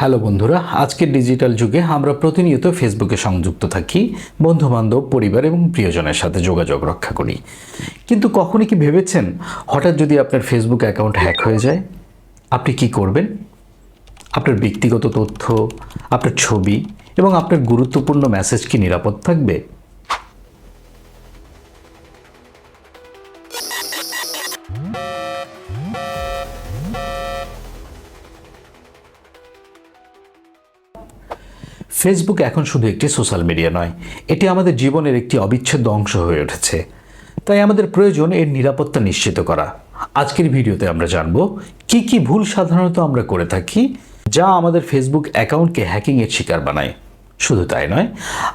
Hello বন্ধুরা, আজকের digital যুগে আমরা প্রতিনিয়ত ফেসবুকে সংযুক্ত থাকি, বন্ধুবান্ধব, পরিবার এবং প্রিয়জনের সাথে যোগাযোগ রক্ষা করি। কিন্তু কখনই কি ভেবেছেন হঠাৎ যদি আপনার ফেসবুক অ্যাকাউন্ট হ্যাক হয়ে যায়? আপনি কি করবেন? আপনার ব্যক্তিগত তথ্য, আপনার ছবি এবং আপনার গুরুত্বপূর্ণ মেসেজ কি নিরাপদ থাকবে? ফেসবুক এখন শুধু একটি সোশ্যাল মিডিয়া নয়, এটি আমাদের জীবনের একটি অবিচ্ছেদ্য অংশ হয়ে উঠেছে। তাই আমাদের প্রয়োজন এর নিরাপত্তা নিশ্চিত করা। আজকের ভিডিওতে আমরা জানব, কি কি ভুল সাধারণত আমরা করে থাকি, যা আমাদের ফেসবুক অ্যাকাউন্টকে হ্যাকিংয়ের শিকার বানায়। শুধু তাই নয়,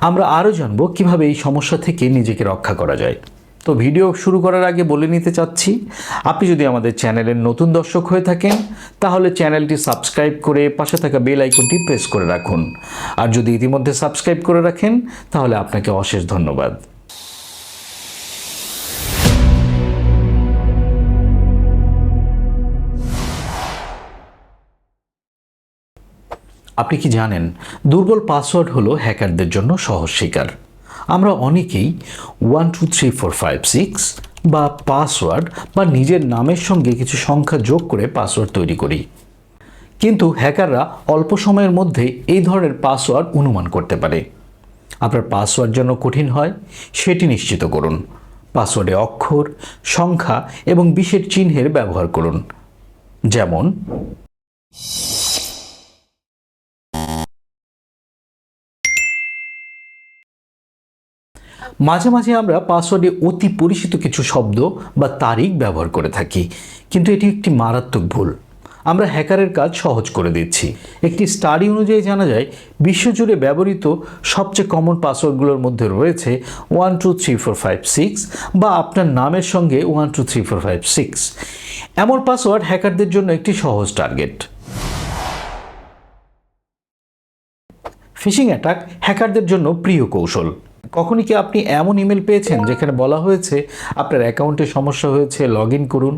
আমরা আরও জানব কীভাবে এই সমস্যা থেকে নিজেকে রক্ষা করা যায়। তো ভিডিও শুরু করার আগে বলে নিতে চাচ্ছি, আপনি যদি আমাদের চ্যানেলের নতুন দর্শক হয়ে থাকেন, তাহলে চ্যানেলটি সাবস্ক্রাইব করে পাশে থাকা বেল আইকনটি প্রেস করে রাখুন। আর যদি ইতিমধ্যে সাবস্ক্রাইব করে রাখেন, তাহলে আপনাকে অশেষ ধন্যবাদ। আপনি কি জানেন, দুর্বল পাসওয়ার্ড হলো হ্যাকারদের জন্য সহজ শিকার। আমরা অনেকেই one two three four five six বা পাসওয়ার্ড বা নিজের নামের সঙ্গে কিছু সংখ্যা যোগ করে পাসওয়ার্ড তৈরি করি। কিন্তু হ্যাকাররা অল্প সময়ের মধ্যে এই ধরনের পাসওয়ার্ড অনুমান করতে পারে। আপনার পাসওয়ার্ড যেন কঠিন হয়, সেটি নিশ্চিত করুন। পাসওয়ার্ডে অক্ষর, সংখ্যা এবং বিশেষ চিহ্নের ব্যবহার করুন। যেমন মাঝে মাঝে আমরা পাসওয়ার্ডে অতি পরিচিত কিছু শব্দ বা তারিখ ব্যবহার করে থাকি, কিন্তু এটি একটি মারাত্মক ভুল। আমরা হ্যাকারের কাজ সহজ করে দিচ্ছি। একটি স্টাডি অনুযায়ী জানা যায়, বিশ্বজুড়ে ব্যবহৃত সবচেয়ে কমন পাসওয়ার্ডগুলোর মধ্যে রয়েছে one, two, three, four, five, six বা আপনার নামের সঙ্গে one, two, three, four, five, six. এমন পাসওয়ার্ড হ্যাকারদের জন্য একটি সহজ টার্গেট। ফিশিং অ্যাটাক হ্যাকারদের জন্য প্রিয় কৌশল। কখনই কি আপনি এমন ইমেল পেয়েছেন যেখানে বলা হয়েছে আপনার অ্যাকাউন্টে সমস্যা হয়েছে লগ করুন?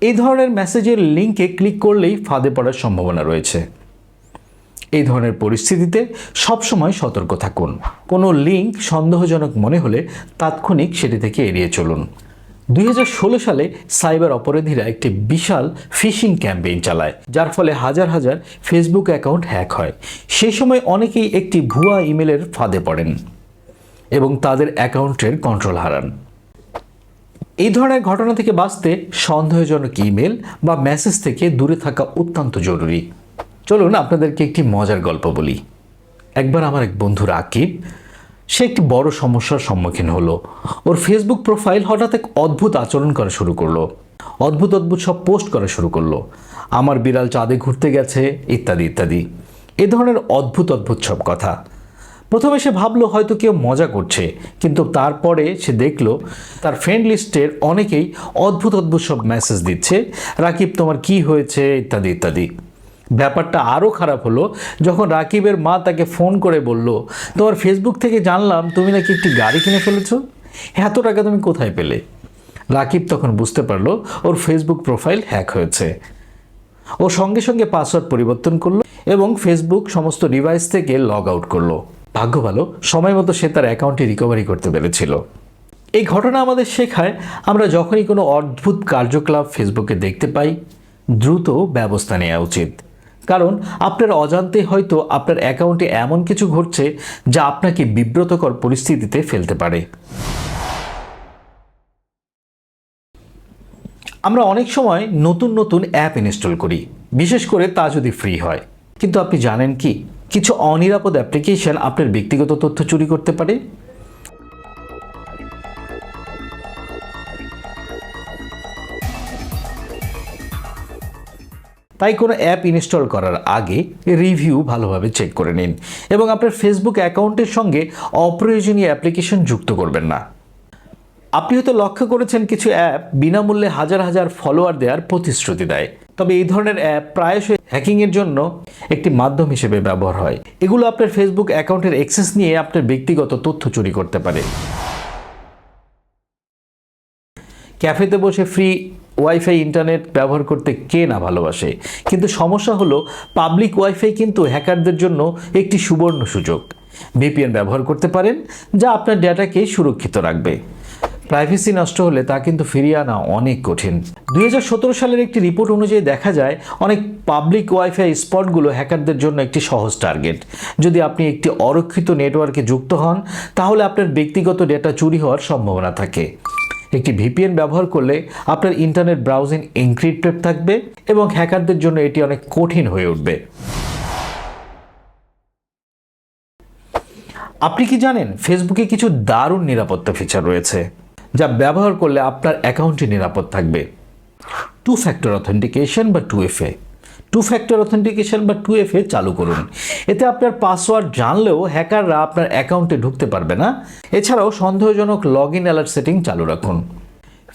এই ধরনের মেসেজের লিঙ্কে ক্লিক করলেই ফাঁদে পড়ার সম্ভাবনা রয়েছে। এই ধরনের পরিস্থিতিতে সবসময় সতর্ক থাকুন। কোনো লিঙ্ক সন্দেহজনক মনে হলে তাৎক্ষণিক সেটি থেকে এড়িয়ে চলুন। দুই হাজার ষোলো সালে সাইবার অপরাধীরা একটি বিশাল ফিশিং ক্যাম্পেইন চালায়, যার ফলে হাজার হাজার ফেসবুক অ্যাকাউন্ট হ্যাক হয়। সেই সময় অনেকেই একটি ভুয়া ইমেলের ফাঁদে পড়েন। এবং তাদের অ্যাকাউন্টের কন্ট্রোল হারান। এই ধরনের ঘটনা থেকে বাঁচতে সন্দেহজনক ইমেল বা মেসেজ থেকে দূরে থাকা অত্যন্ত জরুরি। চলুন আপনাদেরকে একটি মজার গল্প বলি। একবার আমার এক বন্ধু রাকিব, সে একটি বড় সমস্যার সম্মুখীন হলো। ওর ফেসবুক প্রোফাইল হঠাৎ এক অদ্ভুত আচরণ করা শুরু করল। অদ্ভুত অদ্ভুত সব পোস্ট করা শুরু করল। আমার বিড়াল চাঁদে ঘুরতে গেছে, ইত্যাদি ইত্যাদি। এ ধরনের অদ্ভুত অদ্ভুত সব কথা। প্রথমে সে ভাবলো হয়তো কেউ মজা করছে, কিন্তু তারপরে সে দেখল তার ফ্রেন্ড লিস্টের অনেকেই অদ্ভুত অদ্ভুত সব মেসেজ দিচ্ছে, রাকিব, তোমার কি হয়েছে? ইত্যাদি ইত্যাদি। ব্যাপারটা আরও খারাপ হলো, যখন রাকিবের মা তাকে ফোন করে বলল, তোমার ফেসবুক থেকে জানলাম তুমি নাকি একটি গাড়ি কিনে ফেলেছো? এত টাকা তুমি কোথায় পেলে? রাকিব তখন বুঝতে পারল ওর ফেসবুক প্রোফাইল হ্যাক হয়েছে। ও সঙ্গে সঙ্গে পাসওয়ার্ড পরিবর্তন করল এবং ফেসবুক সমস্ত ডিভাইস থেকে লগ আউট করল। ভাগ্য ভালো সময় মতো সে তার অ্যাকাউন্টটি রিকভারি করতে পেরেছিল। এই ঘটনা আমাদের শেখায়, আমরা যখনই কোনো অদ্ভুত কার্যকলাপ ফেসবুকে দেখতে পাই, দ্রুত ব্যবস্থা নেওয়া উচিত। কারণ আপনার অজান্তে হয়তো আপনার অ্যাকাউন্টে এমন কিছু ঘটছে যা আপনাকে বিব্রতকর পরিস্থিতিতে ফেলতে পারে। আমরা অনেক সময় নতুন নতুন অ্যাপ ইনস্টল করি, বিশেষ করে তা যদি ফ্রি হয়। কিন্তু আপনি জানেন কি? কিছু অনিরাপদ অ্যাপ্লিকেশন আপনার ব্যক্তিগত তথ্য চুরি করতে পারে। তাই কোনো অ্যাপ ইনস্টল করার আগে রিভিউ ভালোভাবে চেক করে নিন এবং আপনার ফেসবুক অ্যাকাউন্টের সঙ্গে অপ্রয়োজনীয় অ্যাপ্লিকেশন যুক্ত করবেন না। আপনি হয়তো লক্ষ্য করেছেন কিছু অ্যাপ বিনামূল্যে হাজার হাজার ফলোয়ার দেওয়ার প্রতিশ্রুতি দেয়। তবে এই ধরনের অ্যাপ প্রায়শই হ্যাকিংয়ের জন্য একটি মাধ্যম হিসেবে ব্যবহার হয়। এগুলো আপনার ফেসবুক অ্যাকাউন্টের অ্যাক্সেস নিয়ে আপনার ব্যক্তিগত তথ্য চুরি করতে পারে। ক্যাফেতে বসে ফ্রি ওয়াইফাই ইন্টারনেট ব্যবহার করতে কে না ভালোবাসে? কিন্তু সমস্যা হলো পাবলিক ওয়াইফাই কিন্তু হ্যাকারদের জন্য একটি সুবর্ণ সুযোগ। ভিপিএন ব্যবহার করতে পারেন, যা আপনার ডেটাকে সুরক্ষিত রাখবে। প্রাইভেসি নষ্ট হলে তা কিন্তু ফিরিয়ে আনা অনেক কঠিন। দু হাজার সতেরো সালের একটি রিপোর্ট অনুযায়ী দেখা যায়, অনেক পাবলিক ওয়াইফাই স্পটগুলো হ্যাকারদের জন্য একটি সহজ টার্গেট যদি আপনি একটি অরক্ষিত নেটওয়ার্কে যুক্ত হন, তাহলে আপনার ব্যক্তিগত ডেটা চুরি হওয়ার সম্ভাবনা থাকে। একটি ভিপিএন ব্যবহার করলে আপনার ইন্টারনেট ব্রাউজিং এনক্রিপ্টেড থাকবে এবং হ্যাকারদের জন্য এটি অনেক কঠিন হয়ে উঠবে। আপনি কি জানেন ফেসবুকে কিছু দারুণ নিরাপত্তা ফিচার রয়েছে? যা ব্যবহার করলে আপনার অ্যাকাউন্টটি নিরাপদ থাকবে। টু ফ্যাক্টর অথেন্টিকেশন বা two F A two factor authentication বা টু এফ এ চালু করুন। এতে আপনার পাসওয়ার্ড জানলেও হ্যাকাররা আপনার অ্যাকাউন্টে ঢুকতে পারবে না। এছাড়াও সন্দেহজনক লগ ইন অ্যালার্ট সেটিং চালু রাখুন।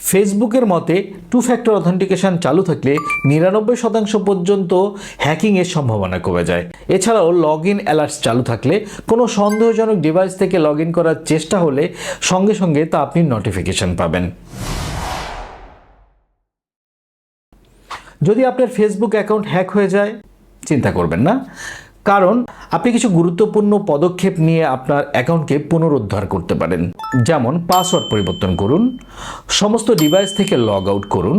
ফেসবুকের মতে টু ফ্যাক্টর অথেন্টিকেশন চালু থাকলে নিরানব্বই শতাংশ পর্যন্ত হ্যাকিংয়ের সম্ভাবনা কমে যায়। এছাড়াও লগ ইন অ্যালার্টস চালু থাকলে কোনো সন্দেহজনক ডিভাইস থেকে লগ ইন করার চেষ্টা হলে সঙ্গে সঙ্গে তা আপনি নোটিফিকেশন পাবেন। যদি আপনার ফেসবুক অ্যাকাউন্ট হ্যাক হয়ে যায়, চিন্তা করবেন না। কারণ আপনি কিছু গুরুত্বপূর্ণ পদক্ষেপ নিয়ে আপনার অ্যাকাউন্টকে পুনরুদ্ধার করতে পারেন। যেমন পাসওয়ার্ড পরিবর্তন করুন, সমস্ত ডিভাইস থেকে লগ আউট করুন,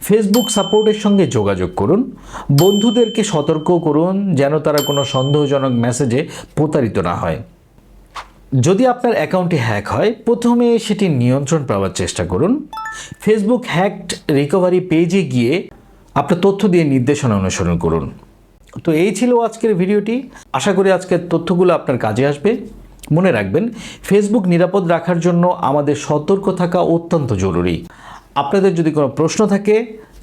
ফেসবুক সাপোর্টের সঙ্গে যোগাযোগ করুন, বন্ধুদেরকে সতর্ক করুন যেন তারা কোনো সন্দেহজনক মেসেজে প্রতারিত না হয়। যদি আপনার অ্যাকাউন্টটি হ্যাক হয়, প্রথমে সেটি নিয়ন্ত্রণ পাওয়ার চেষ্টা করুন। ফেসবুক হ্যাকড রিকভারি পেজে গিয়ে আপনার তথ্য দিয়ে নির্দেশনা অনুসরণ করুন। তো এই ছিল আজকের ভিডিওটি। আশা করি আজকের তথ্যগুলো আপনার কাজে আসবে। মনে রাখবেন ফেসবুক নিরাপদ রাখার জন্য আমাদের সতর্ক থাকা অত্যন্ত জরুরি। আপনাদের যদি কোনো প্রশ্ন থাকে,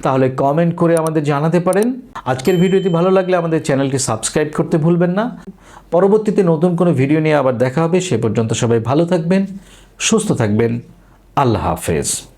তাহলে কমেন্ট করে আমাদের জানাতে পারেন। আজকের ভিডিওটি ভালো লাগলে আমাদের চ্যানেলটি সাবস্ক্রাইব করতে ভুলবেন না। পরবর্তীতে নতুন কোনো ভিডিও নিয়ে আবার দেখা হবে। সে পর্যন্ত সবাই ভালো থাকবেন, সুস্থ থাকবেন। আল্লাহ হাফেজ।